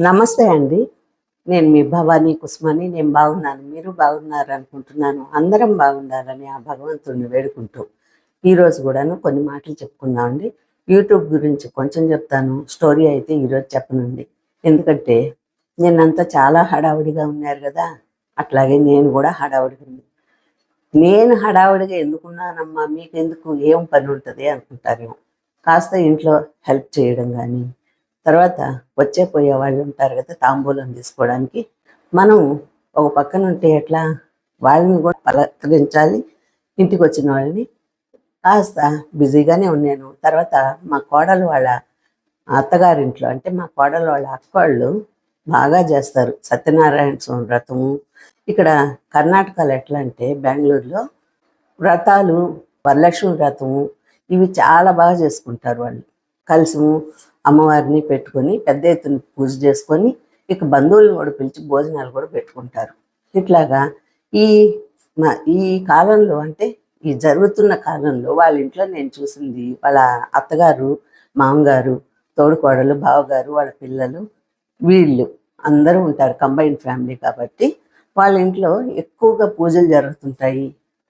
నమస్తే అండి. నేను మీ భవానీ కుస్మాని. నేను బాగున్నాను. మీరు బాగున్నారు అనుకుంటున్నాను. అందరం బాగుండాలని ఆ భగవంతుడిని వేడుకుంటూ ఈరోజు కూడాను కొన్ని మాటలు చెప్పుకుందామండి యూట్యూబ్ గురించి కొంచెం చెప్తాను. స్టోరీ అయితే ఈరోజు చెప్పనండి. ఎందుకంటే నిన్నంతా చాలా హడావుడిగా ఉన్నారు కదా. అట్లాగే నేను కూడా హడావుడిగా ఉంది నేను హడావుడిగా ఎందుకున్నానమ్మా? మీకు ఎందుకు ఏం పని ఉంటుంది అనుకుంటారేమో. కాస్త ఇంట్లో హెల్ప్ చేయడం కానీ తర్వాత వచ్చే పోయే వాళ్ళు ఉంటారు కదా తాంబూలం తీసుకోవడానికి. మనం ఒక పక్కన ఉంటే ఎట్లా? వాళ్ళని కూడా పలకరించాలి. ఇంటికి వచ్చిన వాళ్ళని కాస్త బిజీగానే ఉన్నాను. తర్వాత మా కోడలు వాళ్ళ అత్తగారింట్లో అంటే మా కోడలు వాళ్ళ అక్క వాళ్ళు బాగా చేస్తారు. సత్యనారాయణ స్వామి వ్రతము. ఇక్కడ కర్ణాటకలో ఎట్లా అంటే బెంగళూరులో వ్రతాలు వరలక్ష్మి వ్రతము ఇవి చాలా బాగా చేసుకుంటారు వాళ్ళు. కలసము అమ్మవారిని పెట్టుకొని పెద్ద ఎత్తున పూజ చేసుకొని ఇక బంధువులను కూడా పిలిచి భోజనాలు కూడా పెట్టుకుంటారు. ఇట్లాగా ఈ మ- ఈ కాలంలో అంటే ఈ జరుగుతున్న కాలంలో వాళ్ళ ఇంట్లో నేను చూసింది వాళ్ళ అత్తగారు మామగారు తోడుకోడలు బావగారు వాళ్ళ పిల్లలు వీళ్ళు అందరూ ఉంటారు కంబైన్ ఫ్యామిలీ కాబట్టి వాళ్ళ ఇంట్లో ఎక్కువగా పూజలు జరుగుతుంటాయి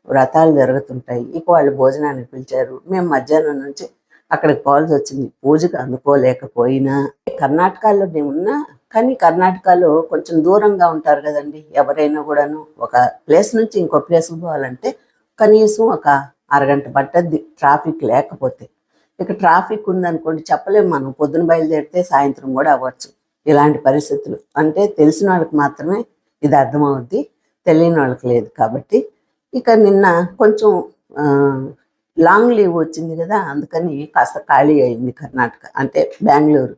వ్రతాలు జరుగుతుంటాయి. ఇక వాళ్ళు భోజనానికి పిలిచారు. మేము మధ్యాహ్నం నుంచి అక్కడికి పోవాల్సి వచ్చింది. పూజకు అందుకోలేకపోయినా కర్ణాటకలో నేను ఉన్నా కానీ కర్ణాటకలో కొంచెం దూరంగా ఉంటారు కదండి. ఎవరైనా కూడాను ఒక ప్లేస్ నుంచి ఇంకో ప్లేస్కి పోవాలంటే కనీసం ఒక అరగంట పట్టద్ది ట్రాఫిక్ లేకపోతే. ఇక ట్రాఫిక్ ఉందనుకోండి చెప్పలేము మనం. పొద్దున బయలుదేరితే సాయంత్రం కూడా అవ్వచ్చు ఇలాంటి పరిస్థితులు. అంటే తెలిసిన వాళ్ళకి మాత్రమే ఇది అర్థమవుద్ది తెలియని వాళ్ళకి లేదు కాబట్టి. ఇక నిన్న కొంచెం లాంగ్ లీవ్ వచ్చింది కదా అందుకని కాస్త ఖాళీ అయింది కర్ణాటక అంటే బెంగళూరు.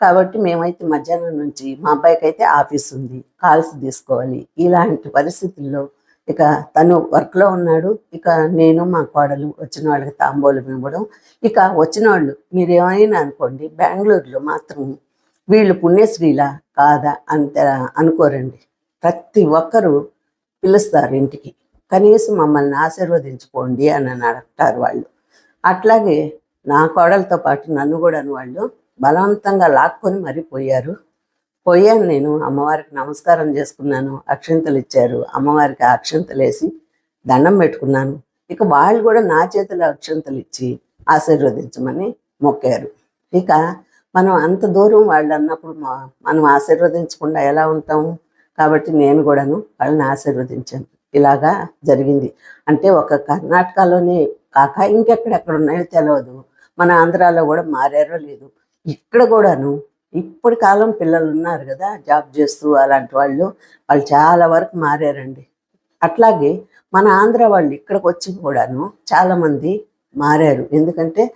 కాబట్టి మేమైతే మధ్యాహ్నం నుంచి మా అబ్బాయికి అయితే ఆఫీస్ ఉంది కాల్స్ తీసుకోవాలి. ఇలాంటి పరిస్థితుల్లో ఇక తను వర్క్లో ఉన్నాడు ఇక నేను మా కోడలు వచ్చిన వాళ్ళకి తాంబూలం ఇవ్వడం. ఇక వచ్చిన వాళ్ళు మీరేమైనా అనుకోండి బెంగళూరులో మాత్రం వీళ్ళు పుణ్యశ్రీలా కాదా అంత అనుకోరండి. ప్రతి ఒక్కరూ పిలుస్తారు ఇంటికి. కనీసం మమ్మల్ని ఆశీర్వదించుకోండి అని అని అంటారు వాళ్ళు. అట్లాగే నా కోడలతో పాటు నన్ను కూడా వాళ్ళు బలవంతంగా లాక్కొని మరీ పోయారు. పోయాను నేను అమ్మవారికి నమస్కారం చేసుకున్నాను అక్షంతలు ఇచ్చారు అమ్మవారికి అక్షంతలు వేసి దండం పెట్టుకున్నాను. ఇక వాళ్ళు కూడా నా చేతిలో అక్షంతలు ఇచ్చి ఆశీర్వదించమని మొక్కారు. ఇక మనం అంత దూరం వాళ్ళు అన్నప్పుడు మనం ఆశీర్వదించకుండా ఎలా ఉంటాము కాబట్టి నేను కూడాను వాళ్ళని ఆశీర్వదించాను. ఇలాగా జరిగింది. అంటే ఒక కర్ణాటకలోనే కాక ఇంకెక్కడెక్కడ ఉన్నాయో తెలియదు మన ఆంధ్రాలో కూడా మారారో లేదు. ఇక్కడ కూడాను ఇప్పటి కాలం పిల్లలు ఉన్నారు కదా జాబ్ చేస్తూ అలాంటి వాళ్ళు. వాళ్ళు చాలా వరకు మారారండి. అట్లాగే మన ఆంధ్ర వాళ్ళు ఇక్కడికి వచ్చి కూడాను చాలామంది మారారు. ఎందుకంటే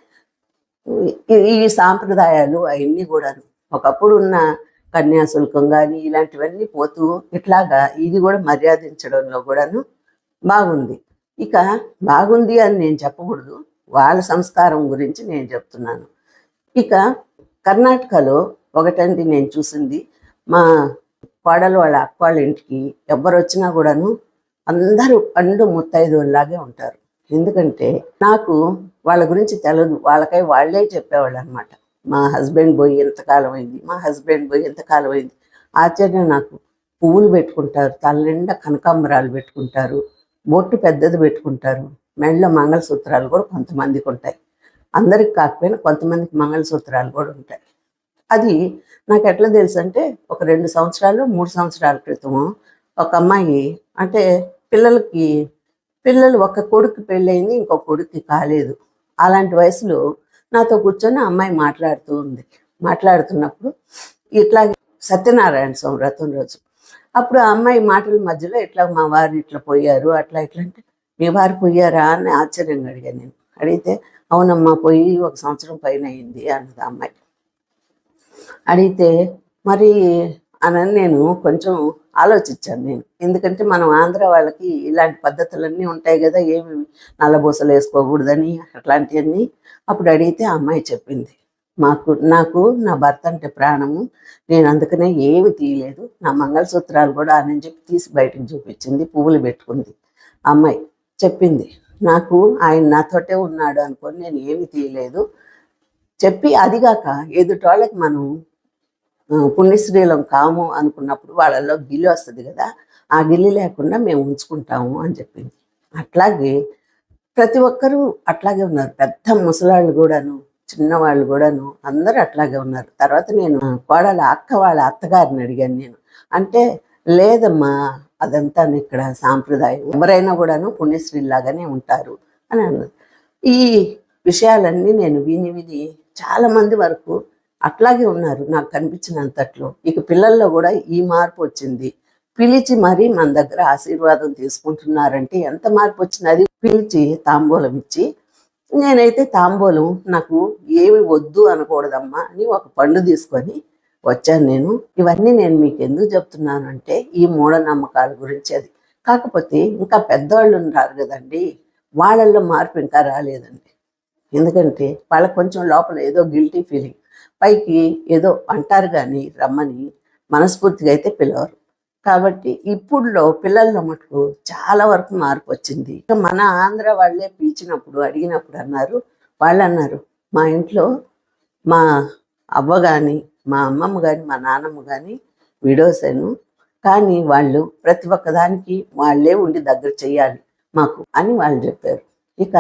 ఈ- ఈ సాంప్రదాయాలు అవన్నీ కూడాను. ఒకప్పుడు ఉన్న కన్యాశుల్కం కానీ ఇలాంటివన్నీ పోతూ ఇట్లాగా ఇది కూడా మర్యాదించడంలో కూడాను బాగుంది. ఇక బాగుంది అని నేను చెప్పకూడదు. వాళ్ళ సంస్కారం గురించి నేను చెప్తున్నాను. ఇక కర్ణాటకలో ఒకటండి నేను చూసింది. మా కోడలు వాళ్ళ అక్క వాళ్ళ ఇంటికి ఎవరు వచ్చినా కూడాను అందరూ పండు ముత్తైదులాగే ఉంటారు. ఎందుకంటే నాకు వాళ్ళ గురించి తెలియదు వాళ్ళకై వాళ్ళే చెప్పేవాళ్ళు అనమాట మా హస్బెండ్ పోయి ఎంతకాలం అయింది? మా హస్బెండ్ పోయి ఎంతకాలం అయింది? ఆశ్చర్యం నాకు. పువ్వులు పెట్టుకుంటారు తల నిండా కనకాంబరాలు పెట్టుకుంటారు బొట్టు పెద్దది పెట్టుకుంటారు. మెడలో మంగళసూత్రాలు కూడా కొంతమందికి ఉంటాయి. అందరికి కాకపోయినా కొంతమందికి మంగళసూత్రాలు కూడా ఉంటాయి. అది నాకు ఎట్లా తెలుసు అంటే ఒక రెండు సంవత్సరాలు మూడు సంవత్సరాల క్రితము ఒక అమ్మాయి అంటే పిల్లలకి పిల్లలు ఒక కొడుకు పెళ్ళయింది ఇంకో కొడుకు కాలేదు. అలాంటి వయసులో నాతో కూర్చొని అమ్మాయి మాట్లాడుతూ ఉంది. మాట్లాడుతున్నప్పుడు ఇట్లా సత్యనారాయణ స్వామి వ్రతం రోజు. అప్పుడు ఆ అమ్మాయి మాటల మధ్యలో ఇట్లా మా వారు ఇట్లా పోయారు అట్లా ఇట్లా అంటే మీ వారు పోయారా? అని ఆశ్చర్యంగా అడిగాను నేను. అడిగితే అవునమ్మా పోయి ఒక సంవత్సరం పైన అయింది అన్నది అమ్మాయి. అడిగితే మరి అనని నేను కొంచెం ఆలోచించాను నేను. ఎందుకంటే మనం ఆంధ్ర వాళ్ళకి ఇలాంటి పద్ధతులన్నీ ఉంటాయి కదా ఏమి నల్లబూసలు వేసుకోకూడదని అట్లాంటివన్నీ అప్పుడు అడిగితే ఆ అమ్మాయి చెప్పింది. మాకు నాకు నా భర్త అంటే ప్రాణము నేను అందుకనే ఏమి తీయలేదు. నా మంగళసూత్రాలు కూడా అని చెప్పి తీసి బయటకు చూపించింది పువ్వులు పెట్టుకుంది. అమ్మాయి చెప్పింది నాకు ఆయన నాతోటే ఉన్నాడు అనుకొని నేను ఏమి తీయలేదు. చెప్పి అదిగాక ఎదుటోళ్ళకి మనం పుణ్యశ్రీలం కాము అనుకున్నప్పుడు వాళ్ళల్లో గిల్లి వస్తుంది కదా ఆ గిల్లి లేకుండా మేము ఉంచుకుంటాము అని చెప్పింది. అట్లాగే ప్రతి ఒక్కరూ అట్లాగే ఉన్నారు. పెద్ద ముసలాళ్ళు కూడాను చిన్నవాళ్ళు కూడాను అందరూ అట్లాగే ఉన్నారు. తర్వాత నేను కోడల అక్క వాళ్ళ అత్తగారిని అడిగాను నేను. అంటే లేదమ్మా అదంతా ఇక్కడ సాంప్రదాయం. ఎవరైనా కూడాను పుణ్యశ్రీలాగానే ఉంటారు అని అన్నది. ఈ విషయాలన్నీ నేను విని విని చాలామంది వరకు అట్లాగే ఉన్నారు నాకు కనిపించినంతట్లో. ఇక పిల్లల్లో కూడా ఈ మార్పు వచ్చింది. పిలిచి మరీ మన దగ్గర ఆశీర్వాదం తీసుకుంటున్నారంటే ఎంత మార్పు వచ్చినది పిలిచి తాంబూలం ఇచ్చి నేనైతే తాంబూలం నాకు ఏమి వద్దు అనకూడదమ్మా అని ఒక పండు తీసుకొని వచ్చాను నేను. ఇవన్నీ నేను మీకు ఎందుకు చెప్తున్నాను అంటే ఈ మూఢనమ్మకాల గురించి అది. కాకపోతే ఇంకా పెద్దవాళ్ళు ఉన్నారు కదండి వాళ్ళల్లో మార్పు ఇంకా రాలేదండి. ఎందుకంటే వాళ్ళకి కొంచెం లోపల ఏదో గిల్టీ ఫీలింగ్. పైకి ఏదో అంటారు కానీ రమ్మని మనస్ఫూర్తిగా అయితే పిలవరు. కాబట్టి ఇప్పుడులో పిల్లల్లో మటుకు చాలా వరకు మార్పు వచ్చింది. మన ఆంధ్ర వాళ్ళే పిలిచినప్పుడు అడిగినప్పుడు అన్నారు. వాళ్ళు అన్నారు మా ఇంట్లో మా అవ్వ కానీ మా అమ్మమ్మ కానీ మా నాన్నమ్మ కానీ విడోసాను కానీ వాళ్ళు ప్రతి ఒక్కదానికి వాళ్ళే ఉండి దగ్గర చేయాలి మాకు అని వాళ్ళు చెప్పారు. ఇక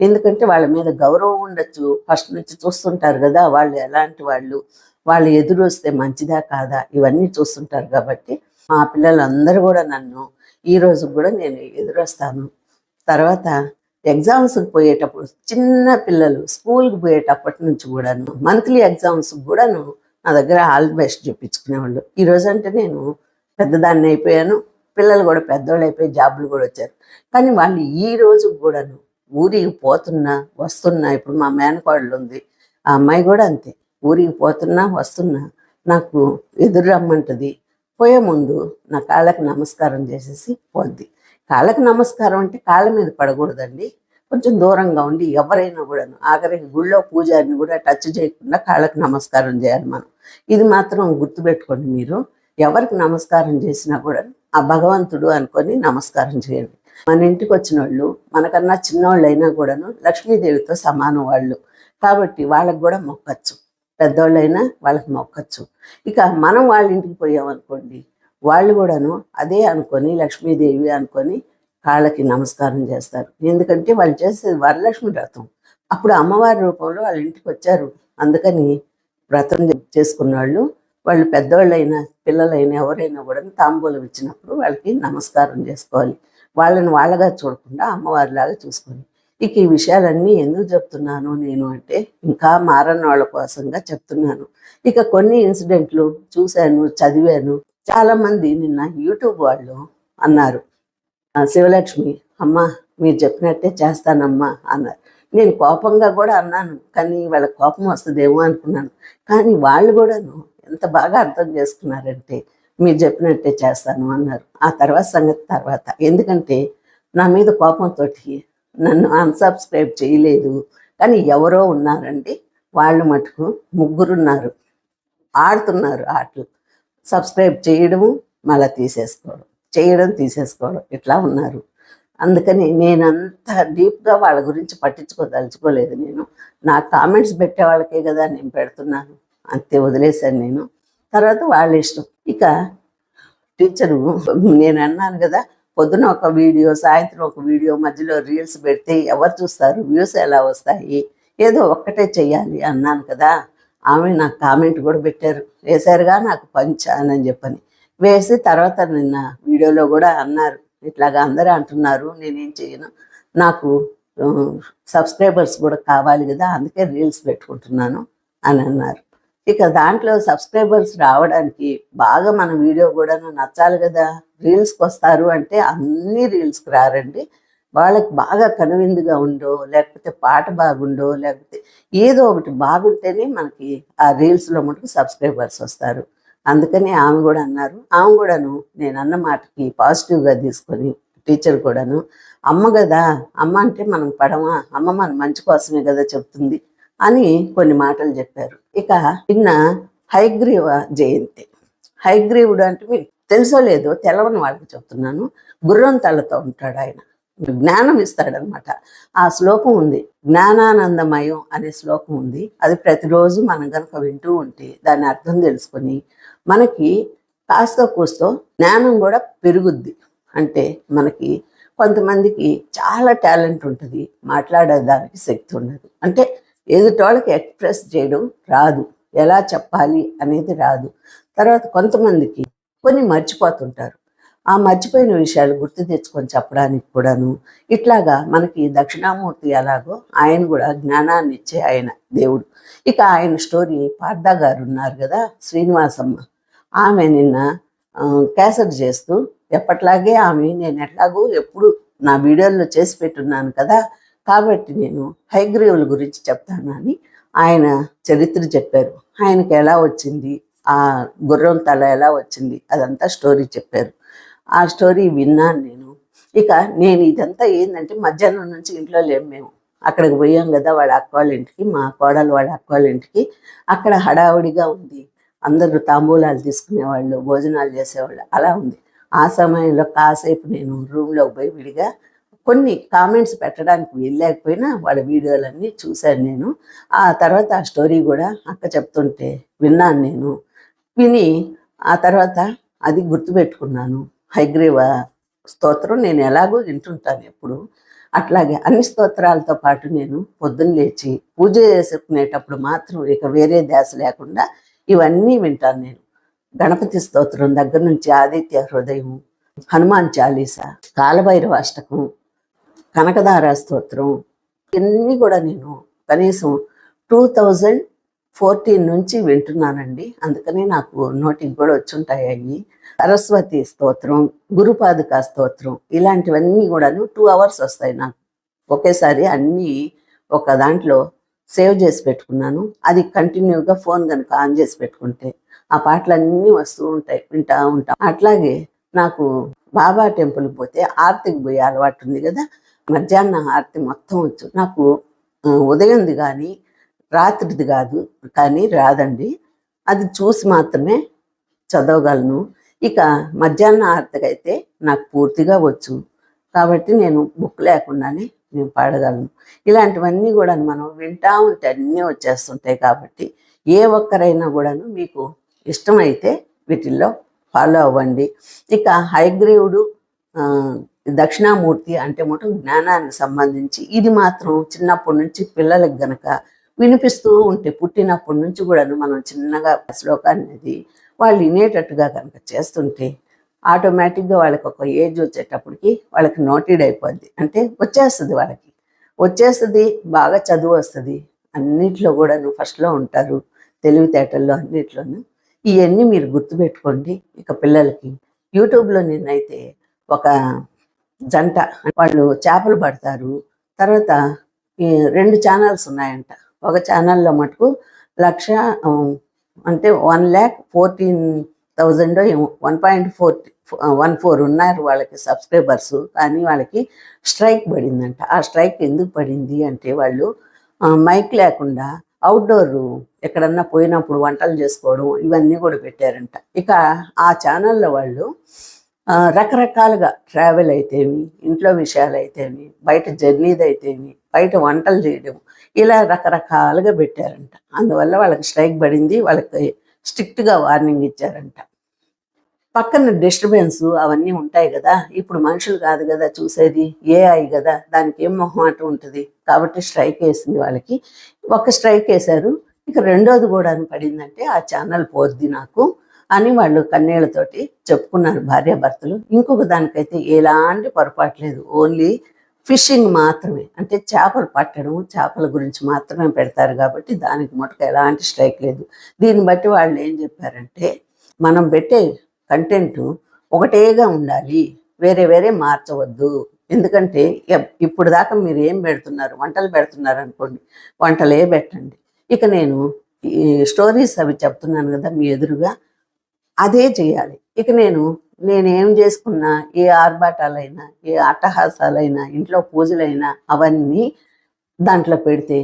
ఎందుకంటే వాళ్ళ మీద గౌరవం ఉండొచ్చు. ఫస్ట్ నుంచి చూస్తుంటారు కదా వాళ్ళు ఎలాంటి వాళ్ళు? వాళ్ళు ఎదురు వస్తే మంచిదా కాదా? ఇవన్నీ చూస్తుంటారు కాబట్టి మా పిల్లలందరూ కూడా నన్ను ఈ రోజు కూడా నేను ఎదురొస్తాను. తర్వాత ఎగ్జామ్స్కి పోయేటప్పుడు చిన్న పిల్లలు స్కూల్కి పోయేటప్పటి నుంచి కూడాను మంత్లీ ఎగ్జామ్స్ కూడాను నా దగ్గర ఆల్ బెస్ట్ చెప్పించుకునేవాళ్ళు. ఈ రోజు అంటే నేను పెద్దదాన్ని అయిపోయాను. పిల్లలు కూడా పెద్దవాళ్ళు అయిపోయి జాబులు కూడా వచ్చారు. కానీ వాళ్ళు ఈ రోజు కూడాను ఊరికి పోతున్నా వస్తున్నా. ఇప్పుడు మా మేనకోడలు ఉంది ఆ అమ్మాయి కూడా అంతే. ఊరికి పోతున్నా వస్తున్నా. నాకు ఎదురు రమ్మంటది. పోయే ముందు నా కాళ్ళకి నమస్కారం చేసేసి పోద్ది. కాళ్ళకి నమస్కారం అంటే కాళ్ళ మీద పడకూడదండి. కొంచెం దూరంగా ఉండి ఎవరైనా కూడా ఆఖరికి గుళ్ళో పూజారిని కూడా టచ్ చేయకుండా కాళ్ళకి నమస్కారం చేయాలి మనం. ఇది మాత్రం గుర్తుపెట్టుకోండి మీరు. ఎవరికి నమస్కారం చేసినా కూడా ఆ భగవంతుడు అనుకొని నమస్కారం చేయండి. మన ఇంటికి వచ్చిన వాళ్ళు మనకన్నా చిన్నవాళ్ళు అయినా కూడాను లక్ష్మీదేవితో సమానం వాళ్ళు. కాబట్టి వాళ్ళకి కూడా మొక్కచ్చు. పెద్దవాళ్ళైనా వాళ్ళకి మొక్కచ్చు. ఇక మనం వాళ్ళ ఇంటికి పోయామనుకోండి వాళ్ళు కూడాను అదే అనుకొని లక్ష్మీదేవి అనుకొని కాళ్ళకి నమస్కారం చేస్తారు. ఎందుకంటే వాళ్ళు చేసేది వరలక్ష్మి వ్రతం. అప్పుడు అమ్మవారి రూపంలో వాళ్ళ ఇంటికి వచ్చారు. అందుకని వ్రతం చేసుకున్న వాళ్ళు వాళ్ళు పెద్దవాళ్ళైనా పిల్లలైనా ఎవరైనా కూడా తాంబూలం ఇచ్చినప్పుడు వాళ్ళకి నమస్కారం చేసుకోవాలి. వాళ్ళని వాళ్ళగా చూడకుండా అమ్మవారిలాగా చూసుకొని. ఇక ఈ విషయాలన్నీ ఎందుకు చెప్తున్నాను నేను అంటే ఇంకా మారని వాళ్ళ కోసంగా చెప్తున్నాను. ఇక కొన్ని ఇన్సిడెంట్లు చూశాను చదివాను. చాలామంది నిన్న యూట్యూబ్ వాళ్ళు అన్నారు శివలక్ష్మి అమ్మ మీరు చెప్పినట్టే చేస్తానమ్మా అన్నారు. నేను కోపంగా కూడా అన్నాను కానీ వాళ్ళ కోపం వస్తుందేమో అనుకున్నాను. కానీ వాళ్ళు కూడాను ఎంత బాగా అర్థం చేసుకున్నారంటే మీరు చెప్పినట్టే చేస్తాను అన్నారు. ఆ తర్వాత సంగతి తర్వాత. ఎందుకంటే నా మీద కోపంతో నన్ను అన్సబ్స్క్రైబ్ చేయలేదు. కానీ ఎవరో ఉన్నారండి. వాళ్ళు మటుకు ముగ్గురున్నారు. ఆడుతున్నారు ఆటలు. సబ్స్క్రైబ్ చేయడము మళ్ళీ తీసేసుకోవడం. చేయడం తీసేసుకోవడం. ఇట్లా ఉన్నారు. అందుకని నేను అంత డీప్గా వాళ్ళ గురించి పట్టించుకోదలుచుకోలేదు నేను. నా కామెంట్స్ పెట్టే వాళ్ళకే కదా నేను పెడుతున్నాను. అంతే వదిలేశాను నేను. తర్వాత వాళ్ళ ఇష్టం. ఇక టీచరు నేను అన్నాను కదా పొద్దున ఒక వీడియో సాయంత్రం ఒక వీడియో మధ్యలో రీల్స్ పెడితే ఎవరు చూస్తారు? వ్యూస్ ఎలా వస్తాయి? ఏదో ఒక్కటే చెయ్యాలి అన్నాను కదా ఆమె నాకు కామెంట్ కూడా పెట్టారు. వేశారుగా నాకు పంచానని చెప్పని. వేసి తర్వాత నిన్న వీడియోలో కూడా అన్నారు. ఇట్లాగా అందరూ అంటున్నారు నేనేం చేయను నాకు సబ్స్క్రైబర్స్ కూడా కావాలి కదా అందుకే రీల్స్ పెట్టుకుంటున్నాను అని అన్నారు. ఇక దాంట్లో సబ్స్క్రైబర్స్ రావడానికి బాగా మన వీడియో కూడా నచ్చాలి కదా. రీల్స్కి వస్తారు అంటే అన్ని రీల్స్కి రారండి. వాళ్ళకి బాగా కనువిందుగా ఉండో లేకపోతే పాట బాగుండో లేకపోతే ఏదో ఒకటి బాగుంటేనే మనకి ఆ రీల్స్లో మటుకు సబ్స్క్రైబర్స్ వస్తారు. అందుకని ఆమె కూడా అన్నారు. ఆమె కూడాను నేను అన్న మాటకి పాజిటివ్గా తీసుకొని టీచర్ కూడాను అమ్మ కదా అమ్మ అంటే మనం పడమా? అమ్మ మన మంచి కోసమే కదా చెప్తుంది. అని కొన్ని మాటలు చెప్పారు. ఇక నిన్న హైగ్రీవ జయంతి. హైగ్రీవుడు అంటే మీకు తెలుసో లేదో తెలవని వాళ్ళకి చెప్తున్నాను. గుర్రం తలతో ఉంటాడు ఆయన. జ్ఞానం ఇస్తాడనమాట. ఆ శ్లోకం ఉంది. జ్ఞానానందమయం అనే శ్లోకం ఉంది. అది ప్రతిరోజు మనం కనుక వింటూ ఉంటే దాని అర్థం తెలుసుకొని మనకి కాస్త కూస్తో జ్ఞానం కూడా పెరుగుద్ది. అంటే మనకి కొంతమందికి చాలా టాలెంట్ ఉంటుంది. మాట్లాడేదానికి శక్తి ఉండదు. అంటే ఎదుటోళ్ళకి ఎక్స్ప్రెస్ చేయడం రాదు. ఎలా చెప్పాలి అనేది రాదు. తర్వాత కొంతమందికి కొన్ని మర్చిపోతుంటారు. ఆ మర్చిపోయిన విషయాలు గుర్తు తెచ్చుకొని చెప్పడానికి కూడాను ఇట్లాగా మనకి దక్షిణామూర్తి ఎలాగో ఆయన కూడా జ్ఞానాన్ని ఇచ్చే ఆయన దేవుడు. ఇక ఆయన స్టోరీ పార్దా గారు ఉన్నారు కదా శ్రీనివాసమ్మ. ఆమె నిన్న క్యాసెట్ చేస్తూ ఎప్పట్లాగే ఆమె నేను ఎట్లాగో ఎప్పుడు నా వీడియోల్లో చేసి పెట్టున్నాను కదా కాబట్టి నేను హైగ్రీవుల గురించి చెప్తాను అని ఆయన చరిత్ర చెప్పారు. ఆయనకి ఎలా వచ్చింది? ఆ గుర్రం తల ఎలా వచ్చింది? అదంతా స్టోరీ చెప్పారు. ఆ స్టోరీ విన్నాను నేను. ఇక నేను ఇదంతా ఏంటంటే మధ్యాహ్నం నుంచి ఇంట్లో లేము మేము. అక్కడికి పోయాం కదా వాళ్ళ అక్క వాళ్ళ ఇంటికి మా కోడలు వాళ్ళ అక్క వాళ్ళ ఇంటికి. అక్కడ హడావుడిగా ఉంది. అందరూ తాంబూలాలు తీసుకునేవాళ్ళు భోజనాలు చేసేవాళ్ళు. అలా ఉంది. ఆ సమయంలో కాసేపు నేను రూమ్లోకి పోయి విడిగా కొన్ని కామెంట్స్ పెట్టడానికి వెళ్ళలేకపోయినా వాళ్ళ వీడియోలన్నీ చూశాను నేను. ఆ తర్వాత ఆ స్టోరీ కూడా అక్క చెప్తుంటే విన్నాను నేను. విని ఆ తర్వాత అది గుర్తుపెట్టుకున్నాను. హైగ్రీవ స్తోత్రం నేను ఎలాగో వింటుంటాను ఎప్పుడు. అట్లాగే అన్ని స్తోత్రాలతో పాటు నేను పొద్దున్న లేచి పూజ చేసుకునేటప్పుడు మాత్రం ఇక వేరే ధ్యాస లేకుండా ఇవన్నీ వింటాను నేను. గణపతి స్తోత్రం దగ్గర నుంచి ఆదిత్య హృదయం హనుమాన్ చాలీస కాలభైరవ అష్టకం కనకదార స్తోత్రం. ఇవన్నీ కూడా నేను కనీసం టూ థౌజండ్ ఫోర్టీన్ నుంచి వింటున్నానండి. అందుకని నాకు నోటికి కూడా వచ్చుంటాయి అవి సరస్వతి స్తోత్రం గురుపాదుక స్తోత్రం ఇలాంటివన్నీ కూడాను టూ అవర్స్ వస్తాయి నాకు. ఒకేసారి అన్నీ ఒక దాంట్లో సేవ్ చేసి పెట్టుకున్నాను. అది కంటిన్యూగా ఫోన్ కనుక ఆన్ చేసి పెట్టుకుంటే ఆ పాటలన్నీ వస్తూ ఉంటాయి వింటా ఉంటాం. అట్లాగే నాకు బాబా టెంపుల్కి పోతే ఆర్తికి పోయే అలవాటు ఉంది కదా మధ్యాహ్న హారతి మొత్తం వచ్చు. నాకు ఉదయంది కానీ రాత్రిది కాదు కానీ రాదండి. అది చూసి మాత్రమే చదవగలను. ఇక మధ్యాహ్న హారతికి అయితే నాకు పూర్తిగా వచ్చు. కాబట్టి నేను బుక్ లేకుండానే నేను పాడగలను. ఇలాంటివన్నీ కూడా మనం వింటా ఉంటే అన్నీ వచ్చేస్తుంటాయి కాబట్టి ఏ ఒక్కరైనా కూడాను మీకు ఇష్టమైతే వీటిల్లో ఫాలో అవ్వండి. ఇక హైగ్రేవుడు దక్షిణామూర్తి అంటే మటు జ్ఞానానికి సంబంధించి ఇది మాత్రం చిన్నప్పటి నుంచి పిల్లలకు గనక వినిపిస్తూ ఉంటే పుట్టినప్పటి నుంచి కూడాను మనం చిన్నగా శ్లోకాన్ని అది వాళ్ళు వినేటట్టుగా కనుక చేస్తుంటే ఆటోమేటిక్గా వాళ్ళకి ఒక ఏజ్ వచ్చేటప్పటికి వాళ్ళకి నోటెడ్ అయిపోద్ది. అంటే వచ్చేస్తుంది వాళ్ళకి. వచ్చేస్తుంది బాగా చదువు వస్తుంది. అన్నిట్లో కూడాను ఫస్ట్లో ఉంటారు తెలివితేటల్లో అన్నిట్లోనూ. ఇవన్నీ మీరు గుర్తుపెట్టుకోండి. ఇక పిల్లలకి యూట్యూబ్లో నేనైతే ఒక జంట వాళ్ళు చేపలు పడతారు. తర్వాత ఈ రెండు ఛానల్స్ ఉన్నాయంట. ఒక ఛానల్లో మటుకు లక్ష అంటే one lakh fourteen thousand one point four one four ఉన్నారు వాళ్ళకి సబ్స్క్రైబర్స్ కానీ వాళ్ళకి స్ట్రైక్ పడిందంట. ఆ స్ట్రైక్ ఎందుకు పడింది అంటే వాళ్ళు మైక్ లేకుండా అవుట్డోర్ ఎక్కడన్నా పోయినప్పుడు వంటలు చేసుకోవడం ఇవన్నీ కూడా పెట్టారంట. ఇక ఆ ఛానల్లో వాళ్ళు రకరకాలుగా ట్రావెల్ అయితేమి ఇంట్లో విషయాలు అయితేమి బయట జర్నీది అయితేమి బయట వంటలు చేయడం ఇలా రకరకాలుగా పెట్టారంట. అందువల్ల వాళ్ళకి స్ట్రైక్ పడింది వాళ్ళకి స్ట్రిక్ట్గా వార్నింగ్ ఇచ్చారంట. పక్కన డిస్టర్బెన్స్ అవన్నీ ఉంటాయి కదా ఇప్పుడు మనుషులు కాదు కదా చూసేది ఏఐ కదా దానికి ఏం మొహమాట ఉంటుంది? కాబట్టి స్ట్రైక్ వేసింది వాళ్ళకి. ఒక స్ట్రైక్ వేశారు. ఇక రెండోది కూడా అని పడిందంటే ఆ ఛానల్ పోద్ది నాకు. అని వాళ్ళు కన్నీళ్ళతోటి చెప్పుకున్నారు భార్యాభర్తలు ఇంకొక దానికైతే ఎలాంటి పొరపాటు లేదు. ఓన్లీ ఫిషింగ్ మాత్రమే. అంటే చేపలు పట్టడం చేపల గురించి మాత్రమే పెడతారు కాబట్టి దానికి మటుకు ఎలాంటి స్ట్రైక్ లేదు. దీన్ని బట్టి వాళ్ళు ఏం చెప్పారంటే మనం పెట్టే కంటెంట్ ఒకటేగా ఉండాలి. వేరే వేరే మార్చవద్దు. ఎందుకంటే ఇప్పుడు దాకా మీరు ఏం పెడుతున్నారు? వంటలు పెడుతున్నారు అనుకోండి. వంటలే పెట్టండి. ఇక నేను ఈ స్టోరీస్ అవి చెప్తున్నాను కదా మీ ఎదురుగా. అదే చేయాలి. ఇక నేను నేనేం చేసుకున్నా ఏ ఆర్భాటాలైనా ఏ అట్టహాసాలైనా ఇంట్లో పూజలైనా అవన్నీ దాంట్లో పెడితే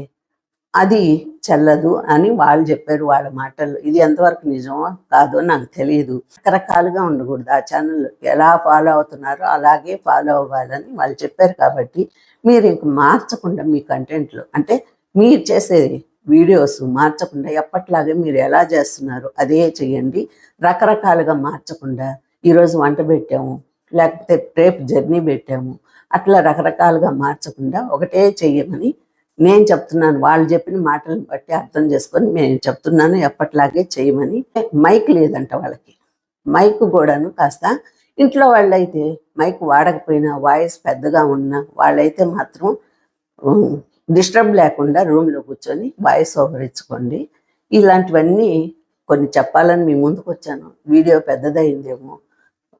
అది చెల్లదు అని వాళ్ళు చెప్పారు వాళ్ళ మాటలు. ఇది ఎంతవరకు నిజమో కాదో నాకు తెలియదు. రకరకాలుగా ఉండకూడదు. ఆ ఛానల్ ఎలా ఫాలో అవుతున్నారో అలాగే ఫాలో అవ్వాలని వాళ్ళు చెప్పారు కాబట్టి మీరు ఇంక మార్చకుండా మీ కంటెంట్లు అంటే మీరు చేసేది వీడియోస్ మార్చకుండా ఎప్పట్లాగే మీరు ఎలా చేస్తున్నారు అదే చేయండి. రకరకాలుగా మార్చకుండా ఈరోజు వంట పెట్టాము లేకపోతే రేపు జర్నీ పెట్టాము అట్లా రకరకాలుగా మార్చకుండా ఒకటే చెయ్యమని నేను చెప్తున్నాను. వాళ్ళు చెప్పిన మాటలను బట్టి అర్థం చేసుకొని నేను చెప్తున్నాను ఎప్పట్లాగే చేయమని మైక్ లేదంట వాళ్ళకి. మైక్ కూడాను కాస్త ఇంట్లో వాళ్ళైతే మైక్ వాడకపోయినా వాయిస్ పెద్దగా ఉన్నా వాళ్ళైతే మాత్రం డిస్టర్బ్ లేకుండా రూమ్లో కూర్చొని వాయిస్ ఓవర్ ఇచ్చుకోండి. ఇలాంటివన్నీ కొన్ని చెప్పాలని మీ ముందుకు వచ్చాను. వీడియో పెద్దదైందేమో.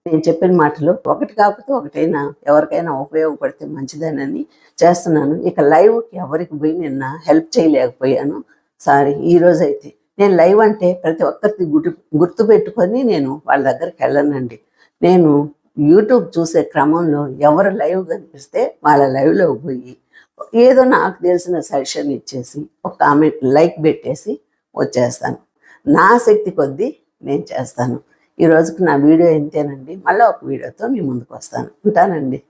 నేను చెప్పిన మాటలు ఒకటి కాకపోతే ఒకటైనా ఎవరికైనా ఉపయోగపడితే మంచిదేనని చేస్తున్నాను. ఇక లైవ్కి ఎవరికి పోయి నిన్న హెల్ప్ చేయలేకపోయాను. సారీ ఈ అయితే నేను లైవ్ అంటే ప్రతి ఒక్కరికి గుర్తు గుర్తు పెట్టుకొని నేను వాళ్ళ దగ్గరికి వెళ్ళనండి. నేను యూట్యూబ్ చూసే క్రమంలో ఎవరు లైవ్ కనిపిస్తే వాళ్ళ లైవ్లో పోయి ఏదో నాకు తెలిసిన సజెషన్ ఇచ్చేసి ఒక కామెంట్ లైక్ పెట్టేసి వచ్చేస్తాను. నా శక్తి కొద్దీ నేను చేస్తాను. ఈ రోజుకి నా వీడియో ఇంతేనండి. మళ్ళీ ఒక వీడియోతో మీ ముందుకు వస్తాను. ఉంటానండి.